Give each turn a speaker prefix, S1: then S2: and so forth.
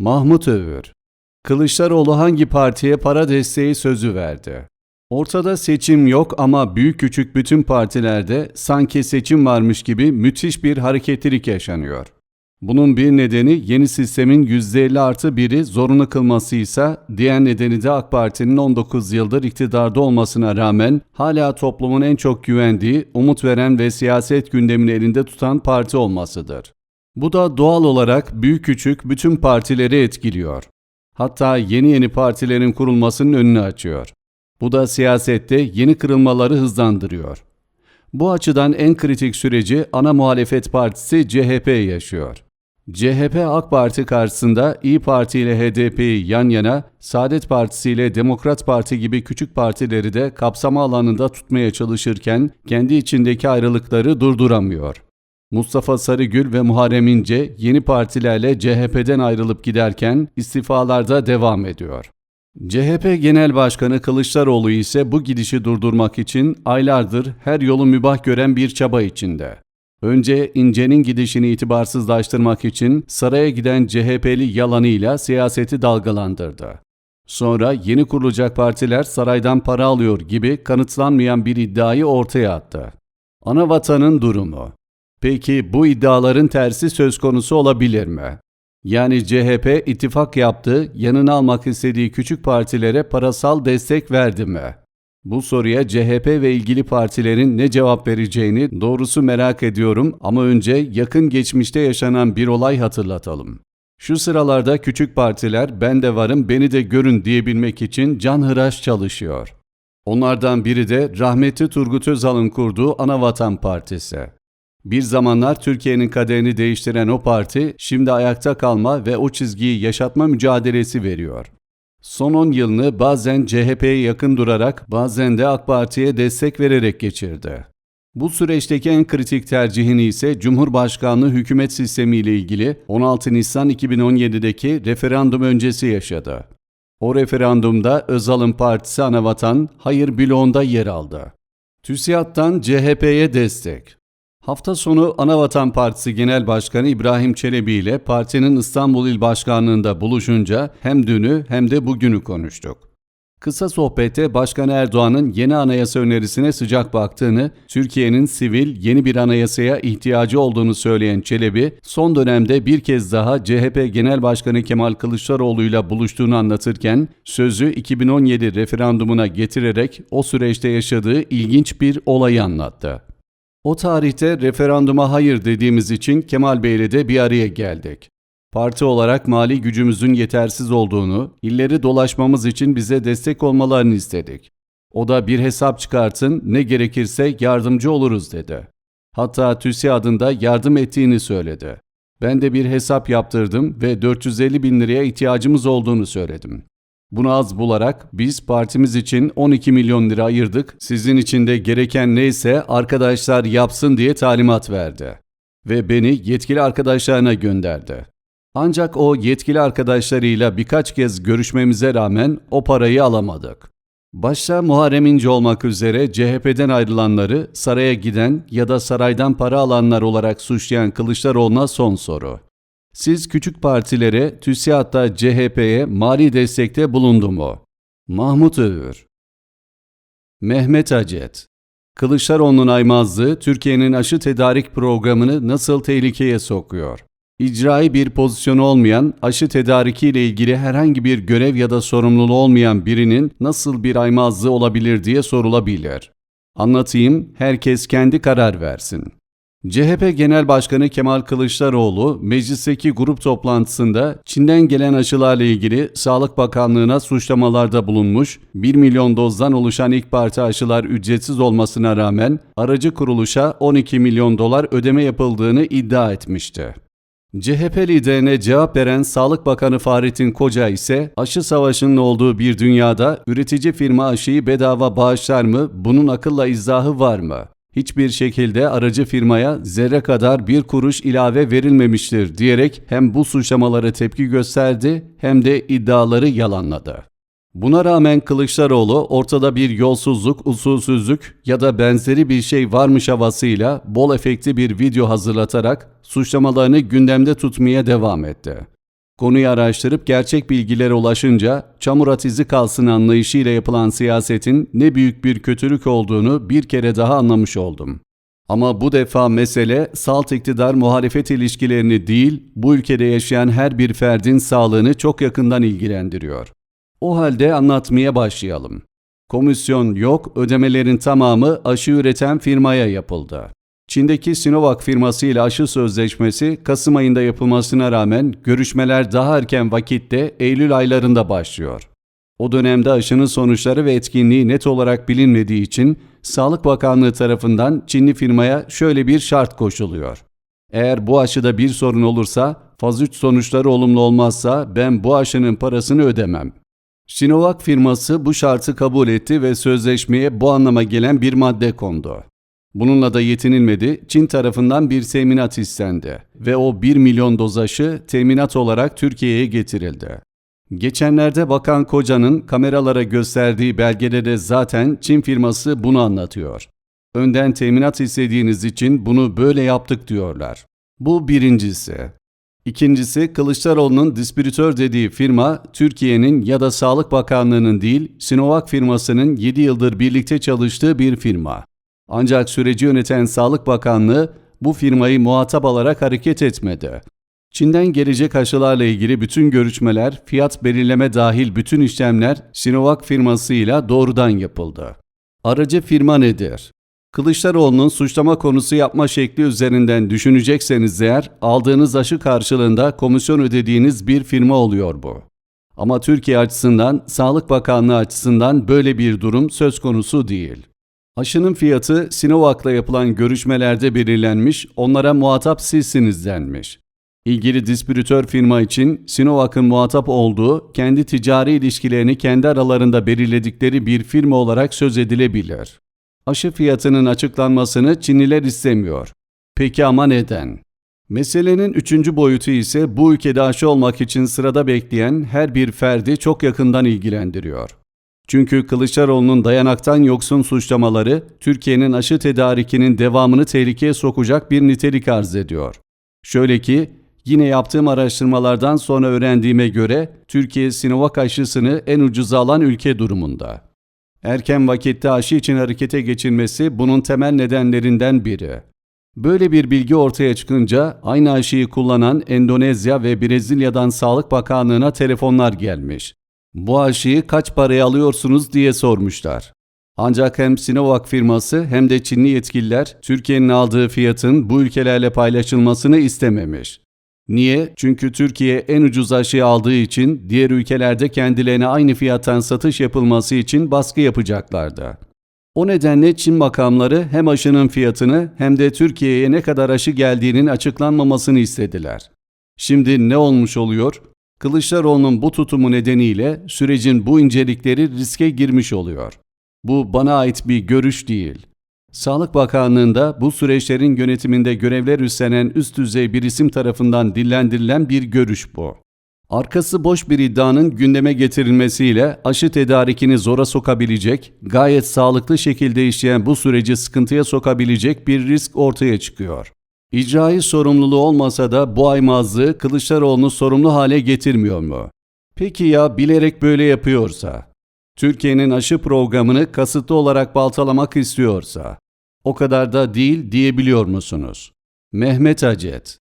S1: Mahmut Övür Kılıçdaroğlu hangi partiye para desteği sözü verdi? Ortada seçim yok ama büyük küçük bütün partilerde sanki seçim varmış gibi müthiş bir hareketlilik yaşanıyor. Bunun bir nedeni yeni sistemin %50 artı biri zorunlu kılmasıysa diğer nedeni de AK Parti'nin 19 yıldır iktidarda olmasına rağmen hala toplumun en çok güvendiği, umut veren ve siyaset gündemini elinde tutan parti olmasıdır. Bu da doğal olarak büyük küçük bütün partileri etkiliyor. Hatta yeni yeni partilerin kurulmasının önünü açıyor. Bu da siyasette yeni kırılmaları hızlandırıyor. Bu açıdan en kritik süreci ana muhalefet partisi CHP yaşıyor. CHP AK Parti karşısında İyi Parti ile HDP'yi yan yana, Saadet Partisi ile Demokrat Parti gibi küçük partileri de kapsama alanında tutmaya çalışırken kendi içindeki ayrılıkları durduramıyor. Mustafa Sarıgül ve Muharrem İnce yeni partilerle CHP'den ayrılıp giderken istifalarda devam ediyor. CHP Genel Başkanı Kılıçdaroğlu ise bu gidişi durdurmak için aylardır her yolu mübah gören bir çaba içinde. Önce İnce'nin gidişini itibarsızlaştırmak için saraya giden CHP'li yalanıyla siyaseti dalgalandırdı. Sonra yeni kurulacak partiler saraydan para alıyor gibi kanıtlanmayan bir iddiayı ortaya attı. Ana vatanın durumu. Peki bu iddiaların tersi söz konusu olabilir mi? Yani CHP ittifak yaptı, yanına almak istediği küçük partilere parasal destek verdi mi? Bu soruya CHP ve ilgili partilerin ne cevap vereceğini doğrusu merak ediyorum ama önce yakın geçmişte yaşanan bir olay hatırlatalım. Şu sıralarda küçük partiler ben de varım beni de görün diyebilmek için canhıraş çalışıyor. Onlardan biri de rahmetli Turgut Özal'ın kurduğu Anavatan Partisi. Bir zamanlar Türkiye'nin kaderini değiştiren o parti şimdi ayakta kalma ve o çizgiyi yaşatma mücadelesi veriyor. Son 10 yılını bazen CHP'ye yakın durarak bazen de AK Parti'ye destek vererek geçirdi. Bu süreçteki en kritik tercihini ise Cumhurbaşkanlığı hükümet sistemi ile ilgili 16 Nisan 2017'deki referandum öncesi yaşadı. O referandumda Özal'ın partisi Anavatan hayır bloğunda yer aldı. TÜSİAD'dan CHP'ye destek. Hafta sonu Anavatan Partisi Genel Başkanı İbrahim Çelebi ile partinin İstanbul İl Başkanlığı'nda buluşunca hem dünü hem de bugünü konuştuk. Kısa sohbette Başkan Erdoğan'ın yeni anayasa önerisine sıcak baktığını, Türkiye'nin sivil yeni bir anayasaya ihtiyacı olduğunu söyleyen Çelebi, son dönemde bir kez daha CHP Genel Başkanı Kemal Kılıçdaroğlu ile buluştuğunu anlatırken, sözü 2017 referandumuna getirerek o süreçte yaşadığı ilginç bir olayı anlattı. O tarihte referanduma hayır dediğimiz için Kemal Bey'le de bir araya geldik. Parti olarak mali gücümüzün yetersiz olduğunu, illeri dolaşmamız için bize destek olmalarını istedik. O da bir hesap çıkartın, ne gerekirse yardımcı oluruz dedi. Hatta TÜSİAD'ın yardım ettiğini söyledi. Ben de bir hesap yaptırdım ve 450 bin liraya ihtiyacımız olduğunu söyledim. Bunu az bularak biz partimiz için 12 milyon lira ayırdık. Sizin için de gereken neyse arkadaşlar yapsın diye talimat verdi. Ve beni yetkili arkadaşlarına gönderdi. Ancak o yetkili arkadaşlarıyla birkaç kez görüşmemize rağmen o parayı alamadık. Başta Muharrem İnce olmak üzere CHP'den ayrılanları saraya giden ya da saraydan para alanlar olarak suçlayan Kılıçdaroğlu'na son soru. Siz küçük partilere, TÜSİAD'da CHP'ye mali destekte bulundu mu? Mahmut Övür Mehmet Acet Kılıçdaroğlu'nun aymazlığı Türkiye'nin aşı tedarik programını nasıl tehlikeye sokuyor? İcrai bir pozisyonu olmayan, aşı tedariki ile ilgili herhangi bir görev ya da sorumluluğu olmayan birinin nasıl bir aymazlığı olabilir diye sorulabilir. Anlatayım, herkes kendi karar versin. CHP Genel Başkanı Kemal Kılıçdaroğlu meclisteki grup toplantısında Çin'den gelen aşılarla ilgili Sağlık Bakanlığı'na suçlamalarda bulunmuş, 1 milyon dozdan oluşan ilk parti aşılar ücretsiz olmasına rağmen aracı kuruluşa 12 milyon dolar ödeme yapıldığını iddia etmişti. CHP liderine cevap veren Sağlık Bakanı Fahrettin Koca ise aşı savaşının olduğu bir dünyada üretici firma aşıyı bedava bağışlar mı? Bunun akılla izahı var mı? Hiçbir şekilde aracı firmaya zerre kadar bir kuruş ilave verilmemiştir diyerek hem bu suçlamalara tepki gösterdi hem de iddiaları yalanladı. Buna rağmen Kılıçdaroğlu ortada bir yolsuzluk, usulsüzlük ya da benzeri bir şey varmış havasıyla bol efekti bir video hazırlatarak suçlamalarını gündemde tutmaya devam etti. Konuyu araştırıp gerçek bilgilere ulaşınca çamur at izi kalsın anlayışıyla yapılan siyasetin ne büyük bir kötülük olduğunu bir kere daha anlamış oldum. Ama bu defa mesele salt iktidar muhalefet ilişkilerini değil, bu ülkede yaşayan her bir ferdin sağlığını çok yakından ilgilendiriyor. O halde anlatmaya başlayalım. Komisyon yok, ödemelerin tamamı aşı üreten firmaya yapıldı. Çin'deki Sinovac firması ile aşı sözleşmesi Kasım ayında yapılmasına rağmen görüşmeler daha erken vakitte Eylül aylarında başlıyor. O dönemde aşının sonuçları ve etkinliği net olarak bilinmediği için Sağlık Bakanlığı tarafından Çinli firmaya şöyle bir şart koşuluyor. Eğer bu aşıda bir sorun olursa, faz 3 sonuçları olumlu olmazsa ben bu aşının parasını ödemem. Sinovac firması bu şartı kabul etti ve sözleşmeye bu anlama gelen bir madde kondu. Bununla da yetinilmedi, Çin tarafından bir teminat istendi ve o 1 milyon doz aşı teminat olarak Türkiye'ye getirildi. Geçenlerde Bakan Koca'nın kameralara gösterdiği belgede de zaten Çin firması bunu anlatıyor. Önden teminat istediğiniz için bunu böyle yaptık diyorlar. Bu birincisi. İkincisi Kılıçdaroğlu'nun distribütör dediği firma Türkiye'nin ya da Sağlık Bakanlığı'nın değil Sinovac firmasının 7 yıldır birlikte çalıştığı bir firma. Ancak süreci yöneten Sağlık Bakanlığı bu firmayı muhatap alarak hareket etmedi. Çin'den gelecek aşılarla ilgili bütün görüşmeler, fiyat belirleme dahil bütün işlemler Sinovac firmasıyla doğrudan yapıldı. Aracı firma nedir? Kılıçdaroğlu'nun suçlama konusu yapma şekli üzerinden düşünecekseniz eğer aldığınız aşı karşılığında komisyon ödediğiniz bir firma oluyor bu. Ama Türkiye açısından, Sağlık Bakanlığı açısından böyle bir durum söz konusu değil. Aşının fiyatı Sinovac'la yapılan görüşmelerde belirlenmiş, onlara muhatap sizsiniz denmiş. İlgili distribütör firma için Sinovac'ın muhatap olduğu, kendi ticari ilişkilerini kendi aralarında belirledikleri bir firma olarak söz edilebilir. Aşı fiyatının açıklanmasını Çinliler istemiyor. Peki ama neden? Meselenin üçüncü boyutu ise bu ülkede aşı olmak için sırada bekleyen her bir ferdi çok yakından ilgilendiriyor. Çünkü Kılıçdaroğlu'nun dayanaktan yoksun suçlamaları Türkiye'nin aşı tedarikinin devamını tehlikeye sokacak bir nitelik arz ediyor. Şöyle ki, yine yaptığım araştırmalardan sonra öğrendiğime göre Türkiye Sinovac aşısını en ucuza alan ülke durumunda. Erken vakitte aşı için harekete geçilmesi bunun temel nedenlerinden biri. Böyle bir bilgi ortaya çıkınca aynı aşıyı kullanan Endonezya ve Brezilya'dan Sağlık Bakanlığı'na telefonlar gelmiş. Bu aşıyı kaç paraya alıyorsunuz diye sormuşlar. Ancak hem Sinovac firması hem de Çinli yetkililer Türkiye'nin aldığı fiyatın bu ülkelerle paylaşılmasını istememiş. Niye? Çünkü Türkiye en ucuz aşıyı aldığı için diğer ülkelerde kendilerine aynı fiyattan satış yapılması için baskı yapacaklardı. O nedenle Çin makamları hem aşının fiyatını hem de Türkiye'ye ne kadar aşı geldiğinin açıklanmamasını istediler. Şimdi ne olmuş oluyor? Kılıçdaroğlu'nun bu tutumu nedeniyle sürecin bu incelikleri riske girmiş oluyor. Bu bana ait bir görüş değil. Sağlık Bakanlığı'nda bu süreçlerin yönetiminde görevler üstlenen üst düzey bir isim tarafından dillendirilen bir görüş bu. Arkası boş bir iddianın gündeme getirilmesiyle aşı tedarikini zora sokabilecek, gayet sağlıklı şekilde işleyen bu süreci sıkıntıya sokabilecek bir risk ortaya çıkıyor. İcrai sorumluluğu olmasa da bu aymazlığı Kılıçdaroğlu'nu sorumlu hale getirmiyor mu? Peki ya bilerek böyle yapıyorsa? Türkiye'nin aşı programını kasıtlı olarak baltalamak istiyorsa? O kadar da değil diyebiliyor musunuz? Mehmet Acet